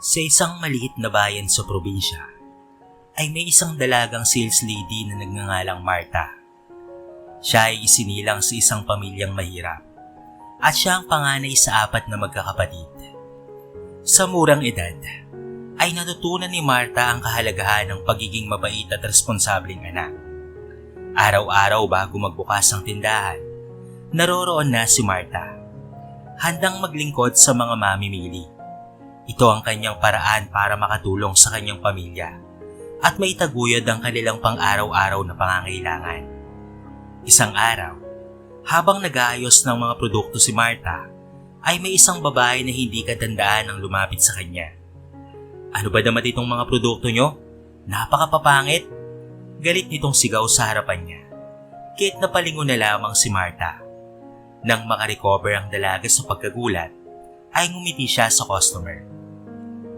Sa isang maliit na bayan sa probinsya, ay may isang dalagang sales lady na nagngangalang Marta. Siya ay isinilang sa isang pamilyang mahirap at siya ang panganay sa apat na magkakapatid. Sa murang edad, ay natutunan ni Marta ang kahalagahan ng pagiging mabait at responsableng anak. Araw-araw bago magbukas ang tindahan, naroroon na si Marta. Handang maglingkod sa mga mamimili. Ito ang kanyang paraan para makatulong sa kanyang pamilya at maitaguyod ang kanilang pang-araw-araw na pangangailangan. Isang araw, habang nag-aayos ng mga produkto si Marta, ay may isang babae na hindi katandaan ang lumapit sa kanya. Ano ba naman itong mga produkto nyo? Napakapapangit! Galit nitong sigaw sa harapan niya. Kahit napalingon na lamang si Marta. Nang makarecover ang dalaga sa pagkagulat, ay ngumiti siya sa customer.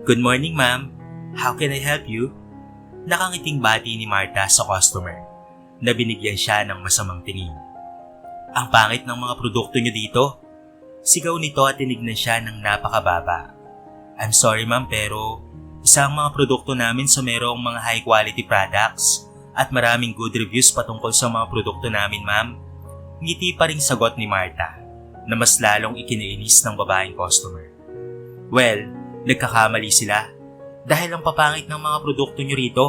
Good morning ma'am, how can I help you? Nakangiting bati ni Marta sa customer na binigyan siya ng masamang tingin. Ang pangit ng mga produkto niyo dito. Sigaw nito at tinignan siya ng napakababa. I'm sorry ma'am pero isang mga produkto namin sa merong mga high quality products at maraming good reviews patungkol sa mga produkto namin ma'am. Ngiti pa rin sagot ni Marta na mas lalong ikinainis ng babaeng customer. Well, nagkakamali sila dahil ang papangit ng mga produkto nyo rito.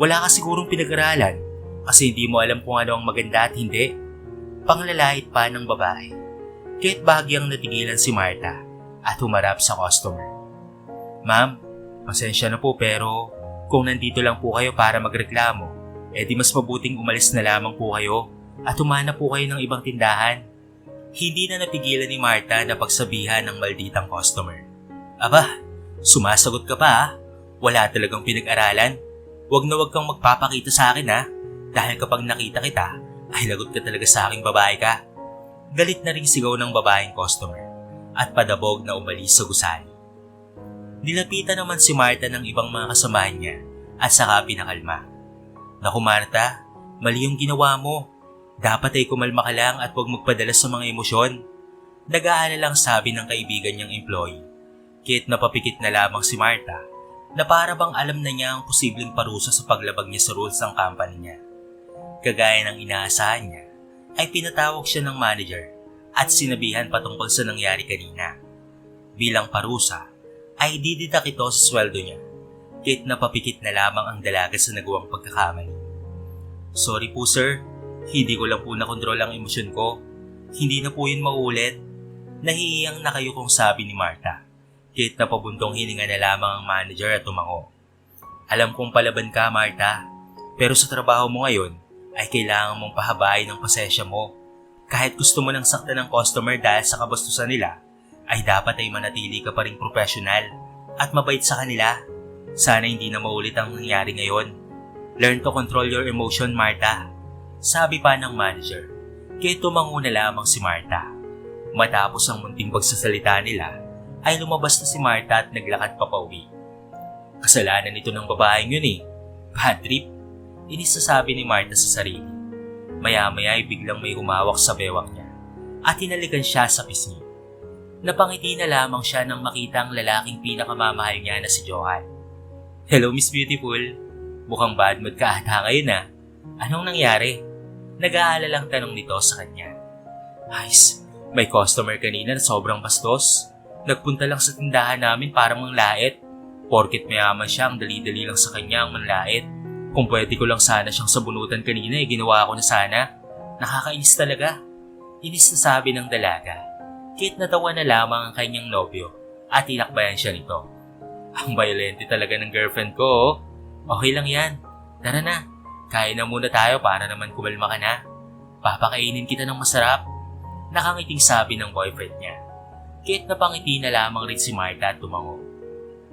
Wala ka sigurong pinag-aralan kasi hindi mo alam kung ano ang maganda at hindi. Panglalait pa ng babae. Kahit bahagyang natigilan si Marta at humarap sa customer. Ma'am, pasensya na po pero kung nandito lang po kayo para magreklamo, eh di mas mabuting umalis na lamang po kayo at humanap po kayo ng ibang tindahan. Hindi na napigilan ni Marta na pagsabihan ng malditang customer. Aba, sumasagot ka pa ha? Wala talagang pinag-aralan. Huwag na huwag kang magpapakita sa akin ha. Dahil kapag nakita kita, ay lagot ka talaga sa aking babae ka. Galit na rin sigaw ng babaeng customer at padabog na umalis sa gusali. Nilapitan naman si Marta ng ibang mga kasamahan niya at saka pinakalma. Naku Marta, mali yung ginawa mo. Dapat ay kumalma ka lang at huwag magpadala sa mga emosyon. Nag-aalala lang sabi ng kaibigan niyang employee. Kahit napapikit na lamang si Marta na para bang alam na niya ang posibleng parusa sa paglabag niya sa rules ng company niya. Kagaya ng inaasahan niya, ay pinatawag siya ng manager at sinabihan patungkol sa nangyari kanina. Bilang parusa, ay dididak ito sa sweldo niya kahit napapikit na lamang ang dalaga sa nagawang pagkakamali. Sorry po sir, hindi ko lang po nakontrol ang emosyon ko. Hindi na po yun maulit. Nahihiyang na kayo kung sabi ni Marta. Kahit napabuntong hininga na lamang ang manager at tumango. Alam kong palaban ka Marta, pero sa trabaho mo ngayon ay kailangan mong pahabain ng pasensya mo. Kahit gusto mo nang saktan ng customer dahil sa kabastusan nila, ay dapat ay manatili ka pa rin professional at mabait sa kanila. Sana hindi na maulit ang nangyari ngayon. Learn to control your emotion, Marta. Sabi pa ng manager. Kaya tumango na lamang si Marta. Matapos ang munting pagsasalita nila, ay lumabas na si Marta at naglakad pa pauwi. Kasalanan ito ng babaeng yun eh. Bad trip. Inisasabi ni Marta sa sarili. Maya-maya ay biglang may humawak sa bewang niya at hinalikan siya sa pisngi. Napangiti na lamang siya nang makita ang lalaking pinakamamahal niya na si Johan. Hello Miss Beautiful, mukhang bad mood ka ata ngayon ah. Anong nangyari? Nag-aalalang tanong nito sa kanya. Ayos, may customer kanina na sobrang bastos. Nagpunta lang sa tindahan namin para manglait. Porkit mayaman siya, ang dali-dali lang sa kanya ang manlait. Kung pwede ko lang sana siyang sabunutan kanina, eh ginawa ko na sana. Nakakainis talaga. Inis na sabi ng dalaga. Kit natawa na lamang ang kanyang nobyo at tinakbayan siya nito. Ang violente talaga ng girlfriend ko, oh. Okay lang yan. Tara na. Kain na muna tayo para naman kumalma ka na. Papakainin kita ng masarap. Nakangiting sabi ng boyfriend niya. Kit napangiti na lamang rin si Marta at tumango.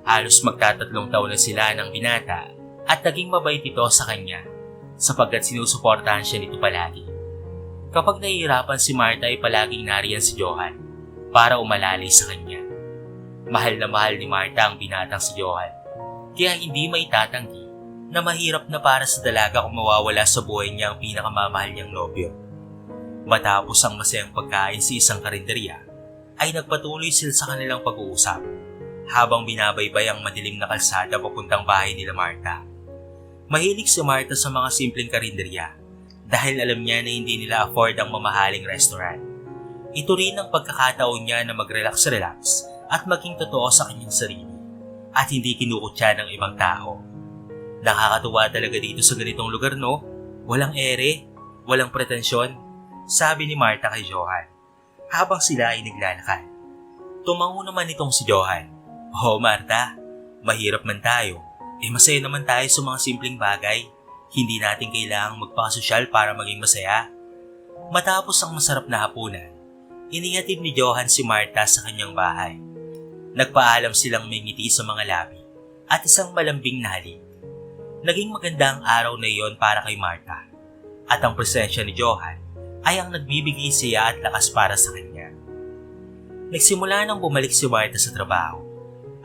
Halos magtatatlong taon na sila ng binata at naging mabait ito sa kanya sapagkat sinusuportahan siya nito palagi. Kapag nahihirapan si Marta ay palaging nariyan si Johan para umalalay sa kanya. Mahal na mahal ni Marta ang binatang si Johan kaya hindi may tatanggi na mahirap na para sa dalaga kung mawawala sa buhay niya ang pinakamamahal niyang nobyo. Matapos ang masayang pagkain sa isang karinderya, ay nagpatuloy sila sa kanilang pag-uusap habang binabaybay ang madilim na kalsada papuntang bahay nila Marta. Mahilig si Marta sa mga simpleng karinderya dahil alam niya na hindi nila afford ang mamahaling restaurant. Ito rin ang pagkakataon niya na mag-relax-relax at maging totoo sa kanyang sarili at hindi kinukutya ng ibang tao. Nakakatuwa talaga dito sa ganitong lugar no? Walang ere, walang pretensyon, sabi ni Marta kay Johan habang sila ay naglalakad. Tumango naman itong si Johan. Oh Marta, mahirap man tayo. Eh masaya naman tayo sa mga simpleng bagay. Hindi natin kailangang magpakasosyal para maging masaya. Matapos ang masarap na hapunan, inihatid ni Johan si Marta sa kanyang bahay. Nagpaalam silang may ngiti sa mga labi at isang malambing na halik. Naging maganda ang araw na iyon para kay Marta at ang presensya ni Johan ay ang nagbibigay siya at lakas para sa kanya. Nagsimula nang bumalik si Marta sa trabaho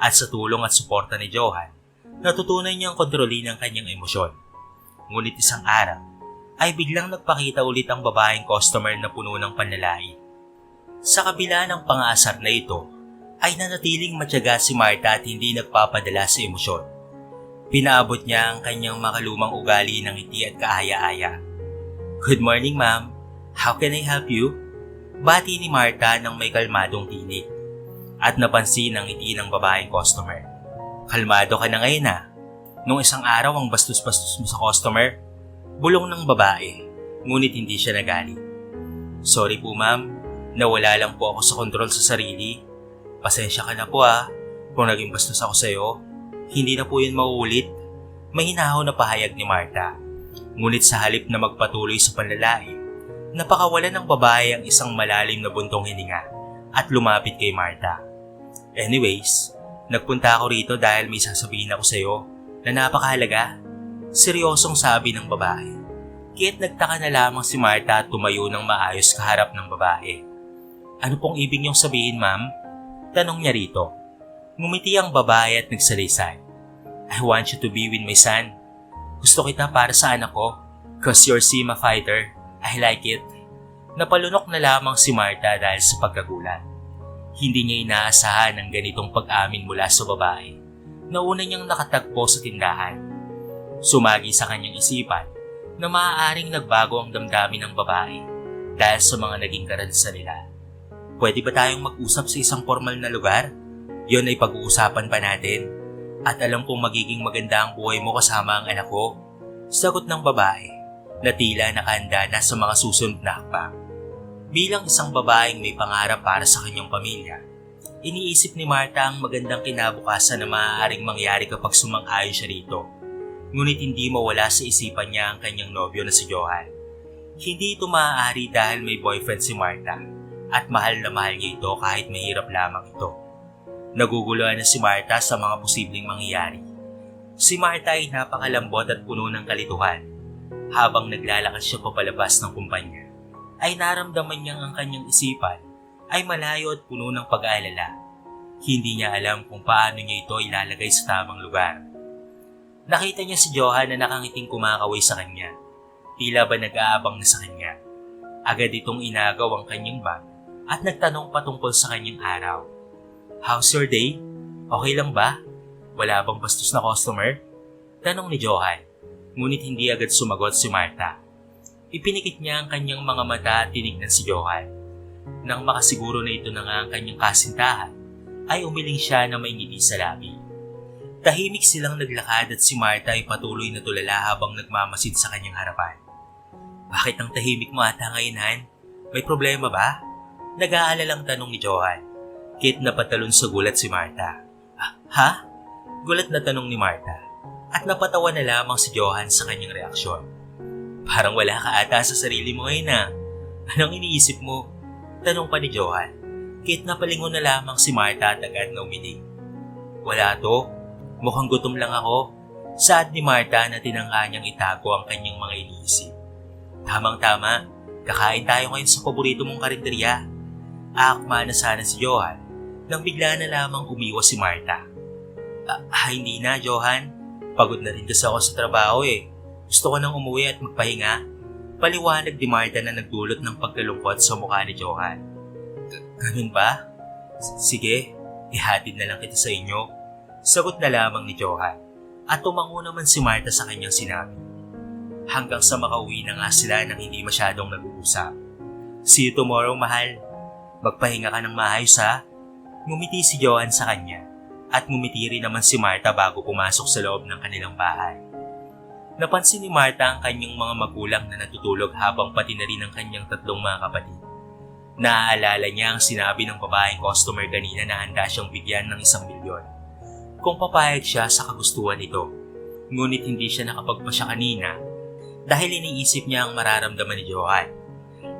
at sa tulong at suporta ni Johan, natutunan niyang kontrolin ang kanyang emosyon. Ngunit isang araw, ay biglang nagpakita ulit ang babaeng customer na puno ng panlalait. Sa kabila ng pangaasar na ito, ay nanatiling matyaga si Marta at hindi nagpapadala sa emosyon. Pinaabot niya ang kanyang makalumang ugali ng ngiti at kaaya-aya. Good morning ma'am, how can I help you? Bati ni Marta ng may kalmadong tinig at napansin ang ngiti ng babaeng customer. Kalmado ka na ngayon ah. Nung isang araw ang bastos-bastos mo sa customer, bulong ng babae, ngunit hindi siya nagalit. Sorry po ma'am, nawala lang po ako sa kontrol sa sarili. Pasensya ka na po ah, kung naging bastos ako sa'yo. Hindi na po yun mauulit. Mahinahaw na pahayag ni Marta. Ngunit sa halip na magpatuloy sa panlalait, napakawala ng babae ang isang malalim na buntong hininga at lumapit kay Marta. Anyways, nagpunta ako rito dahil may sasabihin ako sa'yo na napakahalaga. Seryosong sabi ng babae. Kaya't nagtaka na lamang si Marta at tumayo ng maayos kaharap ng babae. Ano pong ibig niyong sabihin ma'am? Tanong niya rito. Ngumiti ang babae at nagsalisay. I want you to be with my son. Gusto kita para sa anak ko. Cause you're Sima fighter. I like it. Napalunok na lamang si Marta dahil sa pagkagulat. Hindi niya inaasahan ang ganitong pag-amin mula sa babae. Nauna niyang nakatagpo sa tindahan. Sumagi sa kanyang isipan na maaaring nagbago ang damdamin ng babae dahil sa mga naging karanasan nila. Pwede ba tayong mag-usap sa isang formal na lugar? Yon ay pag-uusapan pa natin. At alam kong magiging maganda ang buhay mo kasama ang anak ko. Sagot ng babae na tila nakahanda na sa mga susunod na hakbang. Bilang isang babaeng may pangarap para sa kanyang pamilya, iniisip ni Marta ang magandang kinabukasan na maaaring mangyari kapag sumang-ayon siya rito. Ngunit hindi mawala sa isipan niya ang kanyang nobyo na si Johan. Hindi ito maaari dahil may boyfriend si Marta at mahal na mahal niya ito kahit mahirap lamang ito. Naguguluhan na si Marta sa mga posibleng mangyayari. Si Marta ay napakalambot at puno ng kalituhan. Habang naglalakad siya papalabas ng kumpanya, ay naramdaman niyang ang kanyang isipan ay malayo at puno ng pag-aalala. Hindi niya alam kung paano niya ito ilalagay sa tamang lugar. Nakita niya si Johan na nakangiting kumakaway sa kanya. Tila ba nag-aabang na sa kanya. Agad itong inagaw ang kanyang bag at nagtanong patungkol sa kanyang araw. How's your day? Okay lang ba? Wala bang bastos na customer? Tanong ni Johan. Ngunit hindi agad sumagot si Marta. Ipinikit niya ang kanyang mga mata at tinignan si Johan. Nang makasiguro na ito na nga ang kanyang kasintahan, ay umiling siya na may ngiti sa labi. Tahimik silang naglakad at si Marta ay patuloy na tulala habang nagmamasid sa kanyang harapan. Bakit ang tahimik mo ata ngayon, Han? May problema ba? Nag-aalalang tanong ni Johan. Kit na patalon sa gulat si Marta. "Ah, Ha? Gulat na tanong ni Marta. At napatawa na lamang si Johan sa kanyang reaksyon. Parang wala ka ata sa sarili mo ngayon na. Anong iniisip mo? Tanong pa ni Johan. Kit na palingon na lamang si Marta at agad na umiling. Wala to. Mukhang gutom lang ako. Saad ni Marta na tinangka niyang itago ang kanyang mga iniisip. Tamang-tama, kakain tayo ngayon sa paborito mong karinderya. Aakma na sana si Johan nang bigla na lamang umiwas si Marta. Ah, ah, hindi na, Johan. Pagod na rin kasi ako sa trabaho eh. Gusto ko nang umuwi at magpahinga. Paliwanag ni Marta na nagdulot ng pagkalungkot sa mukha ni Johan. Ganun ba? Sige, Ihatid na lang kita sa inyo. Sagot na lamang ni Johan. At tumango naman si Marta sa kanyang sinabi. Hanggang sa makauwi na nga sila nang hindi masyadong nag-uusap. See you tomorrow, mahal. Magpahinga ka ng maayos ha. Ngumiti si Johan sa kanya at ngumiti rin naman si Marta bago pumasok sa loob ng kanilang bahay. Napansin ni Marta ang kanyang mga magulang na natutulog habang pati na rin ang kanyang tatlong mga kapatid. Naaalala niya ang sinabi ng babaeng customer kanina na handa siyang bigyan ng isang milyon. Kung papayag siya sa kagustuhan nito. Ngunit hindi siya nakapagpasya kanina dahil iniisip niya ang mararamdaman ni Johan.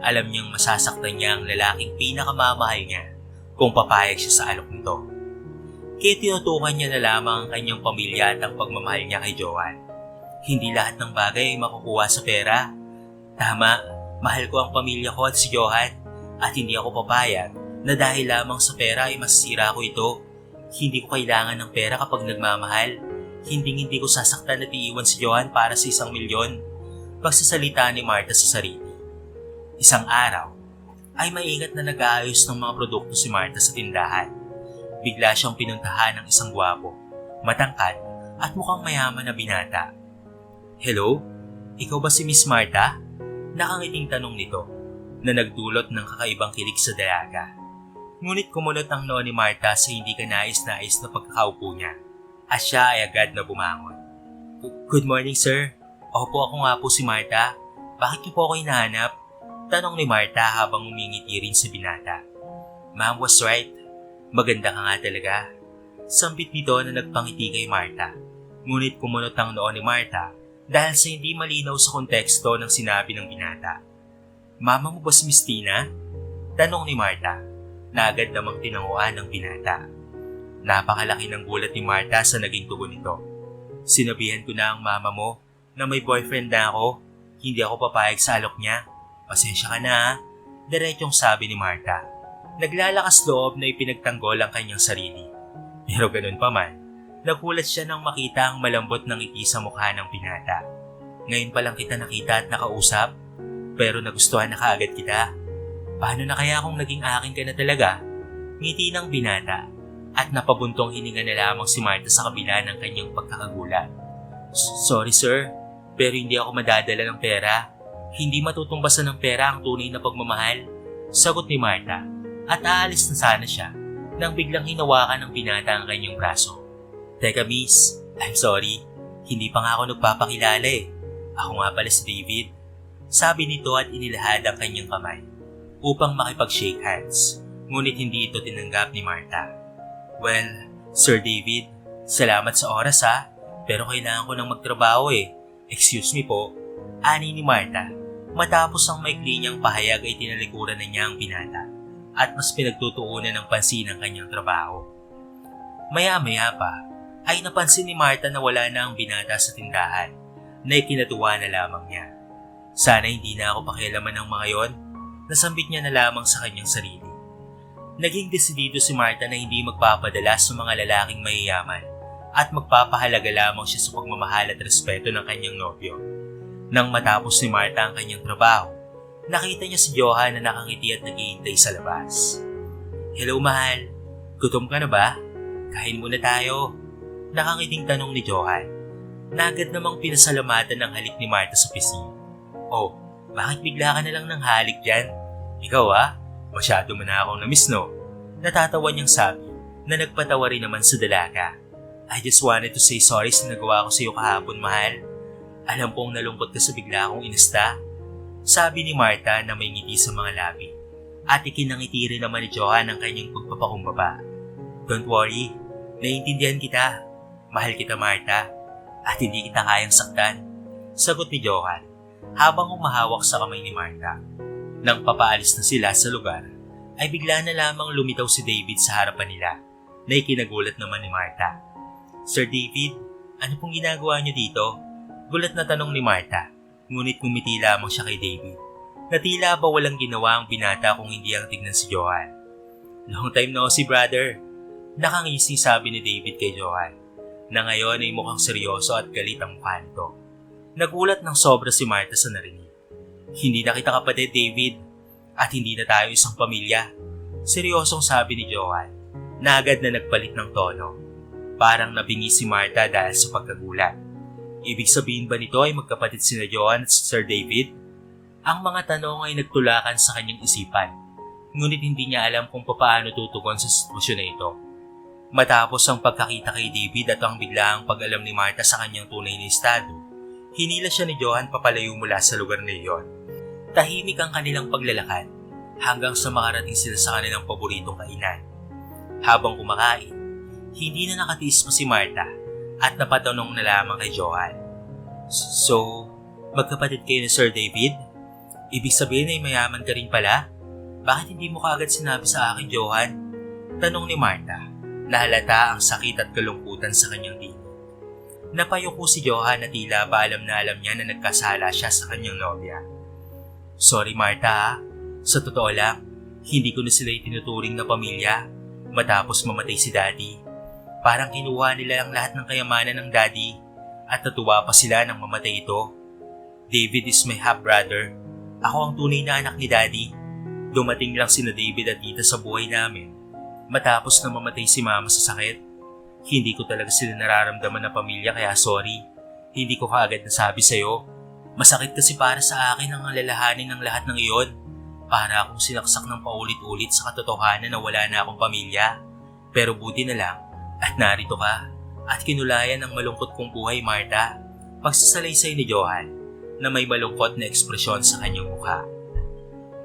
Alam niyang masasaktan niya ang lalaking pinakamamahal niya kung papayag siya sa alok nito. Kaya tinutukan niya na lamang ang kanyang pamilya at ang pagmamahal niya kay Johan. Hindi lahat ng bagay ay makukuha sa pera. Tama, mahal ko ang pamilya ko at si Johan at hindi ako papayag na dahil lamang sa pera ay masisira ko ito. Hindi ko kailangan ng pera kapag nagmamahal. Hindi hindi ko sasaktan at iiwan si Johan para sa isang milyon. Pagsasalita ni Marta sa sarili. Isang araw, ay maingat na nag-aayos ng mga produkto si Marta sa tindahan. Bigla siyang pinuntahan ng isang gwapo, matangkad at mukhang mayaman na binata. Hello? Ikaw ba si Miss Marta? Nakangiting tanong nito na nagdulot ng kakaibang kilig sa dalaga. Ngunit kumunot ang noo ni Marta sa hindi ka nais-nais na pagkakaupo niya at siya ay agad na bumangon. Good morning sir. Opo ako nga po si Marta. Bakit niyo po ako hinahanap? Tanong ni Marta habang umingiti rin sa binata. Ma'am was right. Maganda ka nga talaga. Sambit nito na nagpangiti kay Marta. Ngunit kumunot ang noo ni Marta dahil sa hindi malinaw sa konteksto ng sinabi ng binata. Mama mo ba si Miss Tina? Tanong ni Marta na agad namang tinanguan ng binata. Napakalaki ng gulat ni Marta sa naging tugon nito. Sinabihan ko na ang mama mo na may boyfriend na ako. Hindi ako papayag sa alok niya. Pasensya ka na ha. Diretsyong sabi ni Marta. Naglalakas loob na ipinagtanggol ang kanyang sarili. Pero ganun pa man, nagulat siya nang makita ang malambot ng ngiti sa mukha ng binata. Ngayon pa lang kita nakita at nakausap, pero nagustuhan na kaagad kita. Paano na kaya kung naging akin ka na talaga? Ngiti ng binata at napabuntong hininga na lamang si Marta sa kabila ng kanyang pagkakagulat. Sorry sir, pero hindi ako madadala ng pera. Hindi matutumbasan ng pera ang tunay na pagmamahal. Sagot ni Marta at aalis na sana siya nang biglang hinawakan ng binata ang kanyang braso. Teka miss, I'm sorry. Hindi pa nga ako nagpapakilala eh. Ako nga pala si David. Sabi nito at inilahad ang kanyang kamay upang makipag-shake hands. Ngunit hindi ito tinanggap ni Marta. Well, Sir David, salamat sa oras ha. Pero kailangan ko nang magtrabaho eh. Excuse me po. Ani ni Marta. Matapos ang maikli niyang pahayag ay tinalikuran na niya ang binata at mas pinagtutuunan ng pansin ang kanyang trabaho. Maya-maya pa ay napansin ni Marta na wala na ang binata sa tindahan na ikinatuwa na lamang niya. Sana hindi na ako pakialaman ng mga yon, nasambit niya na lamang sa kanyang sarili. Naging desidido si Marta na hindi magpapadala sa mga lalaking mayayaman at magpapahalaga lamang siya sa pagmamahal at respeto ng kanyang nobyo. Nang matapos ni Marta ang kanyang trabaho, nakita niya si Johan na nakangiti at naghihintay sa labas. Hello mahal, gutom ka na ba? Kain muna tayo. Nakangiting tanong ni Johan. Nagad namang pinasalamatan ng halik ni Marta sa pisngi. Oh, bakit bigla ka na lang ng halik dyan? Ikaw ah, masyado mo na akong namiss no? Natatawa niyang sabi na nagpatawa rin naman sa dalaga. I just wanted to say sorry sa nagawa ko sa iyo kahapon, mahal. Alam kong nalungkot ka sa bigla akong inista. Sabi ni Marta na may ngiti sa mga labi. At ikinangiti rin naman ni Johan ang kanyang pagpapakumbaba. Don't worry, naiintindihan kita. Mahal kita Marta. At hindi kita kayang saktan. Sagot ni Johan habang umahawak sa kamay ni Marta. Nang papaalis na sila sa lugar, ay bigla na lamang lumitaw si David sa harapan nila na ikinagulat naman ni Marta. Sir David, ano pong ginagawa niyo dito? Gulat na tanong ni Marta, ngunit ngumiti lamang siya kay David. Na tila ba walang ginawa ang binata kung hindi ang tignan si Johan. Long time no si brother. Nakangisi sabi ni David kay Johan na ngayon ay mukhang seryoso at galit ang mukha. Nagulat ng sobra si Marta sa narinig. Hindi na kita kapatid David at hindi na tayo isang pamilya. Seryosong sabi ni Johan na agad na nagpalit ng tono. Parang nabingi si Marta dahil sa pagkagulat. Ibig sabihin ba nito ay magkapatid sina Johan at Sir David? Ang mga tanong ay nagtulakan sa kanyang isipan, ngunit hindi niya alam kung paano tutugon sa sitwasyon na ito. Matapos ang pagkakita kay David at ang biglaang pag-alam ni Marta sa kanyang tunay na estado, hinila siya ni Johan papalayo mula sa lugar na iyon. Tahimik ang kanilang paglalakad hanggang sa makarating sila sa kanilang paboritong kainan. Habang kumakain, hindi na nakatiis pa si Marta at napatanong na lamang kay Johan. So, magkapatid kayo ni Sir David? Ibig sabihin ay mayaman ka rin pala? Bakit hindi mo kaagad sinabi sa akin, Johan? Tanong ni Marta, nahalata ang sakit at kalungkutan sa kanyang tinig. Napayuko si Johan na tila ba alam na alam niya na nagkasala siya sa kanyang nobya. Sorry Marta ha, sa totoo lang, hindi ko na sila itinuturing na pamilya matapos mamatay si Daddy. Parang kinuha nila ang lahat ng kayamanan ng Daddy at natuwa pa sila nang mamatay ito. David is my half-brother. Ako ang tunay na anak ni Daddy. Dumating lang sina David at Tita sa buhay namin. Matapos na mamatay si Mama sa sakit. Hindi ko talaga sila nararamdaman na pamilya kaya sorry. Hindi ko kaagad nasabi sa'yo. Masakit kasi para sa akin ang alalahanin ng lahat ng iyon. Para akong sinaksak ng paulit-ulit sa katotohanan na wala na akong pamilya. Pero buti na lang at narito ka at kinulayan ang malungkot kong buhay Marta. Pagsasalaysay ni Johan na may malungkot na ekspresyon sa kanyang mukha.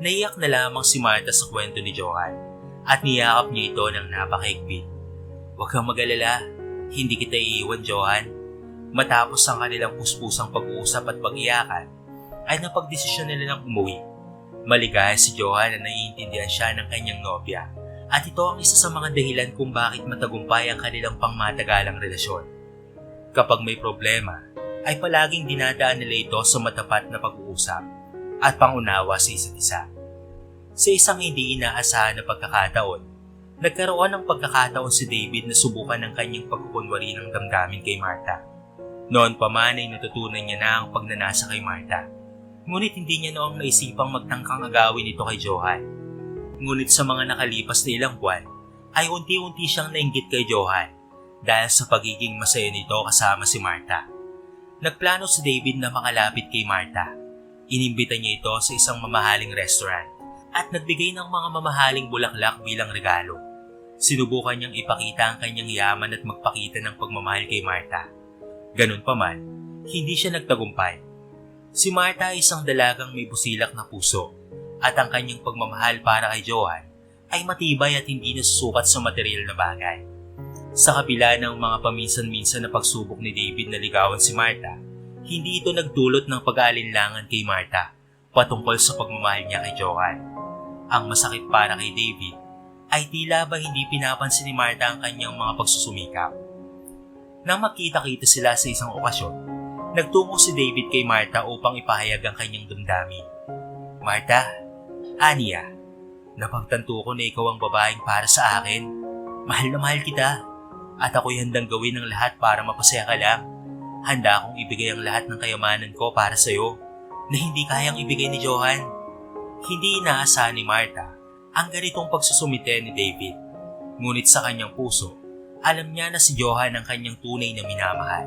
Naiyak na lamang si Marta sa kwento ni Johan at niyakap niya ito ng napakaigpit. Huwag kang mag-alala, hindi kita iiwan Johan. Matapos ang kanilang puspusang pag-uusap at pag-iyakan, ay napagdesisyon nila ng umuwi. Maligaya si Johan na naiintindihan siya ng kanyang nobya at ito ang isa sa mga dahilan kung bakit matagumpay ang kanilang pangmatagalang relasyon. Kapag may problema, ay palaging dinadaan nila ito sa matapat na pag-uusap at pangunawa sa isa't isa. Sa isang hindi inaasahan na pagkakataon, Nagkaroon ng pagkakataon si David na subukan ng kanyang pagkukunwari ng damdamin kay Martha. Noon pa man ay natutunan niya na ang pagnanasa kay Martha. Ngunit hindi niya noong naisipang magtangkang agawin ito kay Johan. Ngunit sa mga nakalipas na ilang buwan, ay unti-unti siyang nainggit kay Johan dahil sa pagiging masaya nito kasama si Martha. Nagplano si David na makalapit kay Martha. Inimbita niya ito sa isang mamahaling restaurant at nagbigay ng mga mamahaling bulaklak bilang regalo. Sinubukan niyang ipakita ang kanyang yaman at magpakita ng pagmamahal kay Martha. Ganun pa man, hindi siya nagtagumpay. Si Martha ay isang dalagang may busilak na puso at ang kanyang pagmamahal para kay Johan ay matibay at hindi nasusukat sa material na bagay. Sa kabila ng mga paminsan-minsan na pagsubok ni David na ligawan si Martha, hindi ito nagdulot ng pag-aalinlangan kay Martha patungkol sa pagmamahal niya kay Johan. Ang masakit para kay David ay tila ba hindi pinapansin ni Martha ang kanyang mga pagsusumikap. Nang makita-kita sila sa isang okasyon, nagtungo si David kay Martha upang ipahayag ang kanyang damdamin. Martha, Ania, napagtanto ko na ikaw ang babaeng para sa akin. Mahal na mahal kita at ako'y handang gawin ang lahat para mapasaya ka lang. Handa akong ibigay ang lahat ng kayamanan ko para sa'yo na hindi kayang ibigay ni Johan. Hindi inaasahan ni Martha ang ganitong pagsusumite ni David. Ngunit sa kanyang puso, alam niya na si Johan ang kanyang tunay na minamahal.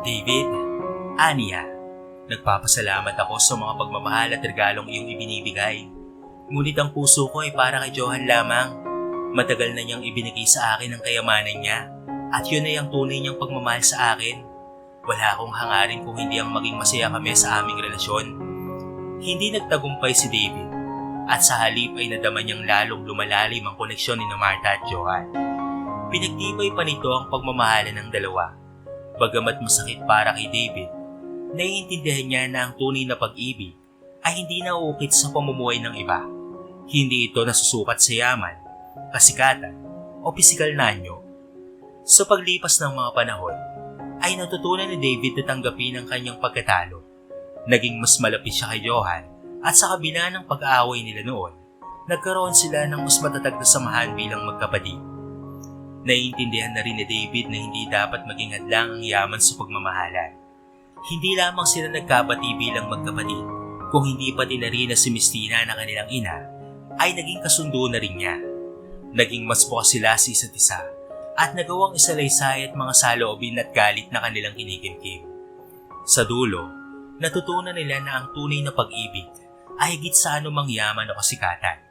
David, Ania, nagpapasalamat ako sa mga pagmamahal at regalong iyong ibinibigay. Ngunit ang puso ko ay para kay Johan lamang. Matagal na niyang ibinigay sa akin ang kayamanan niya at yun ay ang tunay niyang pagmamahal sa akin. Wala akong hangarin kung hindi ang maging masaya kami sa aming relasyon. Hindi nagtagumpay si David at sa halip ay nadama niyang lalong lumalalim ang koneksyon ni Martha at Johan. Pinagtibay pa nito ang pagmamahalan ng dalawa. Bagamat masakit para kay David, naiintindihan niya na ang tunay na pag-ibig ay hindi nauukit sa pamumuhay ng iba. Hindi ito nasusukat sa yaman, kasikatan, o pisikal na anyo. Sa paglipas ng mga panahon, ay natutunan ni David na tanggapin ang kanyang pagkatalo. Naging mas malapit siya kay Johan at sa kabila ng pag-aaway nila noon, nagkaroon sila ng mas matatag na samahan bilang magkapatid. Naiintindihan na rin ni David na hindi dapat maging hadlang ang yaman sa pagmamahalan. Hindi lamang sila nagkabati bilang magkapatid, kung hindi pati na rin na si Mistina na kanilang ina, ay naging kasundo na rin niya. Naging mas bukas sila sa isa't isa at nagawang isalaysay at mga saloobin at galit na kanilang kinikimkim. Sa dulo, natutunan nila na ang tunay na pag-ibig ay higit sa anumang yaman o kasikatan.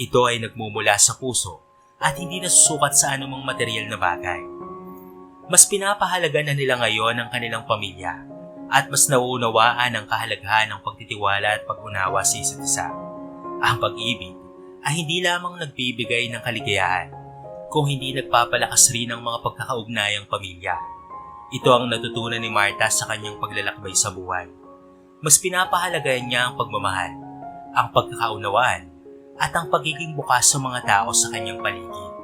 Ito ay nagmumula sa puso at hindi nasusukat sa anumang material na bagay. Mas pinapahalaga na nila ngayon ang kanilang pamilya at mas nauunawaan ang kahalagahan ng pagtitiwala at pag-unawa sa isa't isa. Ang pag-ibig ay hindi lamang nagbibigay ng kaligayahan, kung hindi nagpapalakas rin ng mga pagkakaugnayang pamilya. Ito ang natutunan ni Marta sa kanyang paglalakbay sa buhay. Mas pinapahalagahan niya ang pagmamahal, ang pagkakaunawaan, at ang pagiging bukas sa mga tao sa kanyang paligid.